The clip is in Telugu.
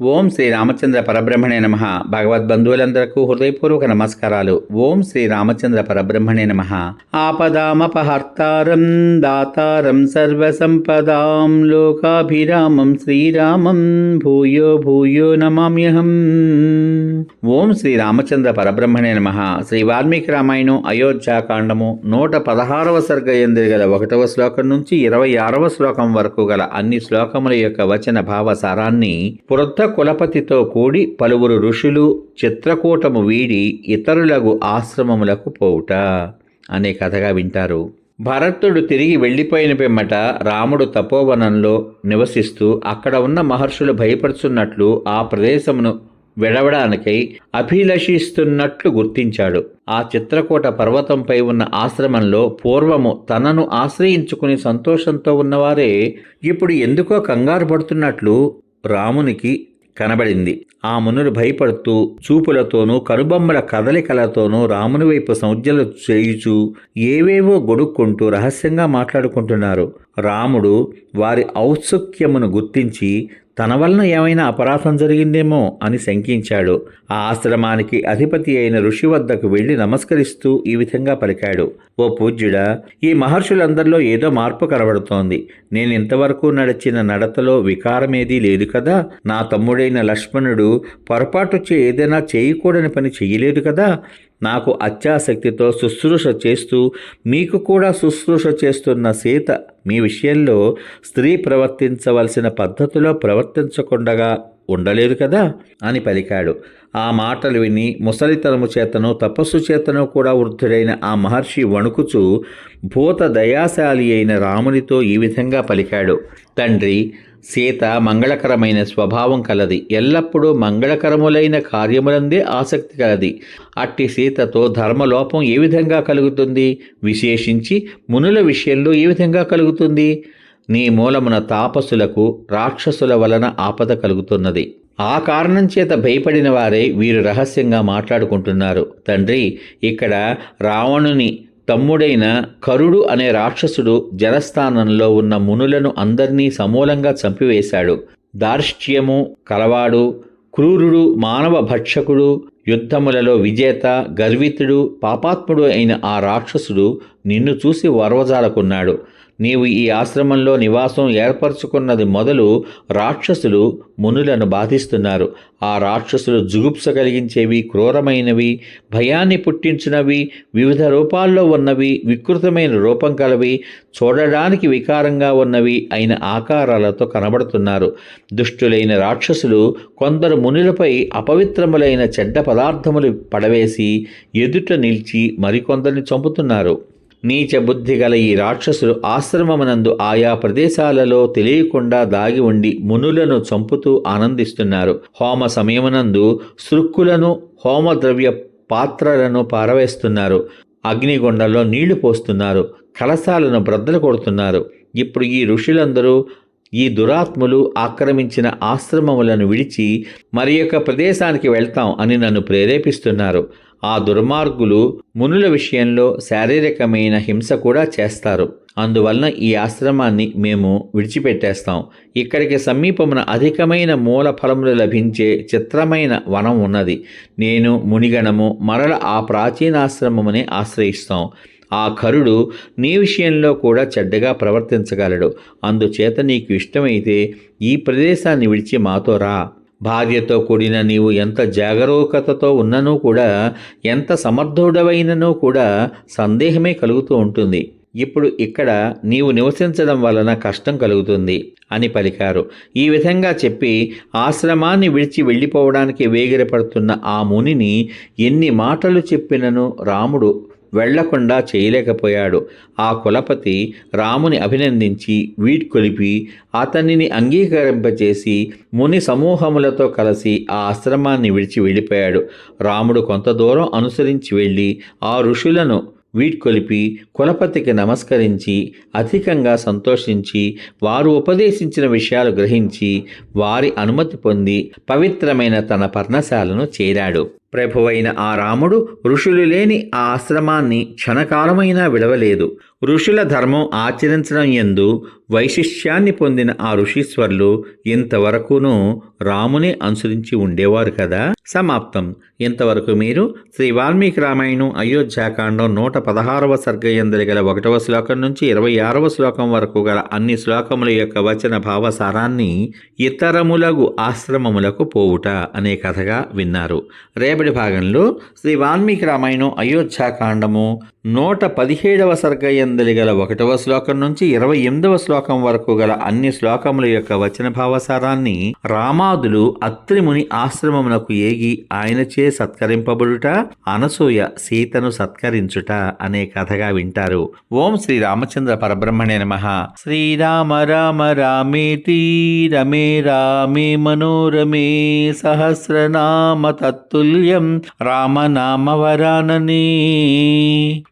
ఓం శ్రీ రామచంద్ర పరబ్రహ్మణే నమ. భగవద్బంధువులందరకు హృదయపూర్వక నమస్కారాలు. ఓం శ్రీ రామచంద్ర పరబ్రహ్మణే నమ. ఆపదామపహర్తారం దాతారం సర్వసంపదాం లోకాభిరామం శ్రీరామం భూయో భూయో నమామ్యహం. ఓం శ్రీ రామచంద్ర పరబ్రహ్మణే నమ. శ్రీ వాల్మీకి రామాయణం అయోధ్యాకాండము నూట పదహారవ సర్గ ఎందు గల ఒకటవ శ్లోకం నుంచి ఇరవై ఆరవ శ్లోకం వరకు గల అన్ని శ్లోకముల యొక్క వచన భావ సారాన్ని పురొద్ద కులపతితో కూడి పలువురు ఋషులు చిత్రకూటము వీడి ఇతరులకు ఆశ్రమములకు పోవుట అనే కథగా వింటారు. భరతుడు తిరిగి వెళ్ళిపోయిన పిమ్మట రాముడు తపోవనంలో నివసిస్తూ అక్కడ ఉన్న మహర్షులు భయపడుచున్నట్లు ఆ ప్రదేశమును విడవడానికై అభిలషిస్తున్నట్లు గుర్తించాడు. ఆ చిత్రకూట పర్వతంపై ఉన్న ఆశ్రమంలో పూర్వము తనను ఆశ్రయించుకుని సంతోషంతో ఉన్నవారే ఇప్పుడు ఎందుకో కంగారు పడుతున్నట్లు రామునికి కనబడింది. ఆ మునులు భయపడుతూ చూపులతోనూ కనుబొమ్మల కదలికలతోనూ రాముని వైపు సంజ్ఞలు చేయుచూ ఏవేవో గొడుక్కుంటూ రహస్యంగా మాట్లాడుకుంటున్నారు. రాముడు వారి ఔత్సుక్యమును గుర్తించి తన వలన ఏమైనా అపరాధం జరిగిందేమో అని శంకించాడు. ఆ ఆశ్రమానికి అధిపతి అయిన ఋషి వద్దకు వెళ్ళి నమస్కరిస్తూ ఈ విధంగా పలికాడు. ఓ పూజ్యుడా ఈ మహర్షులందరిలో ఏదో మార్పు కనబడుతోంది. నేను ఇంతవరకు నడిచిన నడతలో వికారమేదీ లేదు కదా? నా తమ్ముడైన లక్ష్మణుడు పొరపాటు ఏదైనా చేయకూడని పని చెయ్యలేదు కదా? నాకు అత్యాసక్తితో శుశ్రూష చేస్తూ మీకు కూడా శుశ్రూష చేస్తున్న సీత మీ విషయంలో స్త్రీ ప్రవర్తించవలసిన పద్ధతిలో ప్రవర్తించకుండగా ఉండలేదు కదా? అని పలికాడు. ఆ మాటలు విని ముసలితనము చేతను తపస్సు చేతను కూడా వృద్ధుడైన ఆ మహర్షి వణుకుచూ భూత దయాశాలి అయిన రామునితో ఈ విధంగా పలికాడు. తండ్రి సీత మంగళకరమైన స్వభావం కలది. ఎల్లప్పుడూ మంగళకరములైన కార్యములందే ఆసక్తి కలది. అట్టి సీతతో ధర్మలోపం ఏ విధంగా కలుగుతుంది? విశేషించి మునుల విషయంలో ఏ విధంగా కలుగుతుంది? నీ మూలమున తాపసులకు రాక్షసుల వలన ఆపద కలుగుతున్నది. ఆ కారణం చేత భయపడిన వారే వీరు రహస్యంగా మాట్లాడుకుంటున్నారు. తండ్రి ఇక్కడ రావణుని తమ్ముడైన కరుడు అనే రాక్షసుడు జలస్థానంలో ఉన్న మునులను అందరినీ సమూలంగా చంపివేశాడు. దార్ష్ట్యము కలవాడు క్రూరుడు మానవ భక్షకుడు యుద్ధములలో విజేత గర్వితుడు పాపాత్ముడు అయిన ఆ రాక్షసుడు నిన్ను చూసి వరవజాలకున్నాడు. నీవు ఈ ఆశ్రమంలో నివాసం ఏర్పరచుకున్నది మొదలు రాక్షసులు మునులను బాధిస్తున్నారు. ఆ రాక్షసులు జుగుప్స కలిగించేవి క్రూరమైనవి భయాన్ని పుట్టించినవి వివిధ రూపాల్లో ఉన్నవి వికృతమైన రూపం కలవి చూడడానికి వికారంగా ఉన్నవి అయిన ఆకారాలతో కనబడుతున్నారు. దుష్టులైన రాక్షసులు కొందరు మునులపై అపవిత్రములైన చెడ్డ పదార్థములు పడవేసి ఎదుట నిలిచి మరికొందరిని చంపుతున్నారు. నీచ బుద్ధి గల ఈ రాక్షసులు ఆశ్రమమునందు ఆయా ప్రదేశాలలో తెలియకుండా దాగి ఉండి మునులను చంపుతూ ఆనందిస్తున్నారు. హోమ సమయమునందు సృక్కులను హోమద్రవ్య పాత్రలను పారవేస్తున్నారు. అగ్నిగుండంలో నీళ్ళు పోస్తున్నారు. కలశాలను బ్రద్దలు కొడుతున్నారు. ఇప్పుడు ఈ ఋషులందరూ ఈ దురాత్ములు ఆక్రమించిన ఆశ్రమములను విడిచి మరి యొక్క ప్రదేశానికి వెళ్తాం అని నన్ను ప్రేరేపిస్తున్నారు. ఆ దుర్మార్గులు మునుల విషయంలో శారీరకమైన హింస కూడా చేస్తారు. అందువలన ఈ ఆశ్రమాన్ని మేము విడిచిపెట్టేస్తాం. ఇక్కడికి సమీపమున అధికమైన మూల ఫలములు లభించే చిత్రమైన వనం ఉన్నది. నేను మునిగణము మరల ఆ ప్రాచీనాశ్రమమునే ఆశ్రయిస్తాం. ఆ కరుడు నీ విషయంలో కూడా చెడ్డగా ప్రవర్తించగలడు. అందుచేత నీకు ఇష్టమైతే ఈ ప్రదేశాన్ని విడిచి మాతో రా. భార్యతో కూడిన నీవు ఎంత జాగరూకతతో ఉన్ననూ కూడా ఎంత సమర్థుడవైననూ కూడా సందేహమే కలుగుతూ ఉంటుంది. ఇప్పుడు ఇక్కడ నీవు నివసించడం వలన కష్టం కలుగుతుంది అని పలికారు. ఈ విధంగా చెప్పి ఆశ్రమాన్ని విడిచి వెళ్ళిపోవడానికి వేగిరపడుతున్న ఆ మునిని ఎన్ని మాటలు చెప్పినను రాముడు వెళ్ళకుండా చేయలేకపోయాడు. ఆ కులపతి రాముని అభినందించి వీడ్కొలిపి అతనిని అంగీకరింపచేసి ముని సమూహములతో కలిసి ఆ ఆశ్రమాన్ని విడిచి వెళ్ళిపోయాడు. రాముడు కొంత దూరం అనుసరించి వెళ్ళి ఆ ఋషులను వీడ్కొలిపి కులపతికి నమస్కరించి అధికంగా సంతోషించి వారు ఉపదేశించిన విషయాలు గ్రహించి వారి అనుమతి పొంది పవిత్రమైన తన పర్ణశాలను చేరాడు. ప్రభువైన ఆ రాముడు ఋషులు లేని ఆ ఆశ్రమాన్ని క్షణకాలమైనా విడవలేదు. ఋషుల ధర్మం ఆచరించడం ఎందు వైశిష్యాన్ని పొందిన ఆ ఋషీశ్వర్లు ఇంతవరకును రాముని అనుసరించి ఉండేవారు కదా? సమాప్తం. ఇంతవరకు మీరు శ్రీ వాల్మీకి రామాయణం అయోధ్యాకాండం నూట పదహారవ సర్గయందరి గల ఒకటవ శ్లోకం నుంచి ఇరవై ఆరవ శ్లోకం వరకు గల అన్ని శ్లోకముల యొక్క వచన భావసారాన్ని ఇతరములగు ఆశ్రమములకు పోవుట అనే కథగా విన్నారు. రేపటి భాగంలో శ్రీ వాల్మీకి రామాయణం అయోధ్యాకాండము నూట పదిహేడవ సర్గయందలి గల ఒకటవ శ్లోకం నుంచి ఇరవై ఎనిమిదవ శ్లోకం వరకు గల అన్ని శ్లోకముల యొక్క వచన భావసారాన్ని రామాదులు అత్రిముని ఆశ్రమమునకు ఏగి ఆయనచే సత్కరింపబడుట అనసూయ సీతను సత్కరించుట అనే కథగా వింటారు. ఓం శ్రీ రామచంద్ర పరబ్రహ్మణే నమ. శ్రీరామ రామ రామేతి రమే రామే మనోరమే సహస్రనామ తత్తుల్యం రామనామ వరాననే.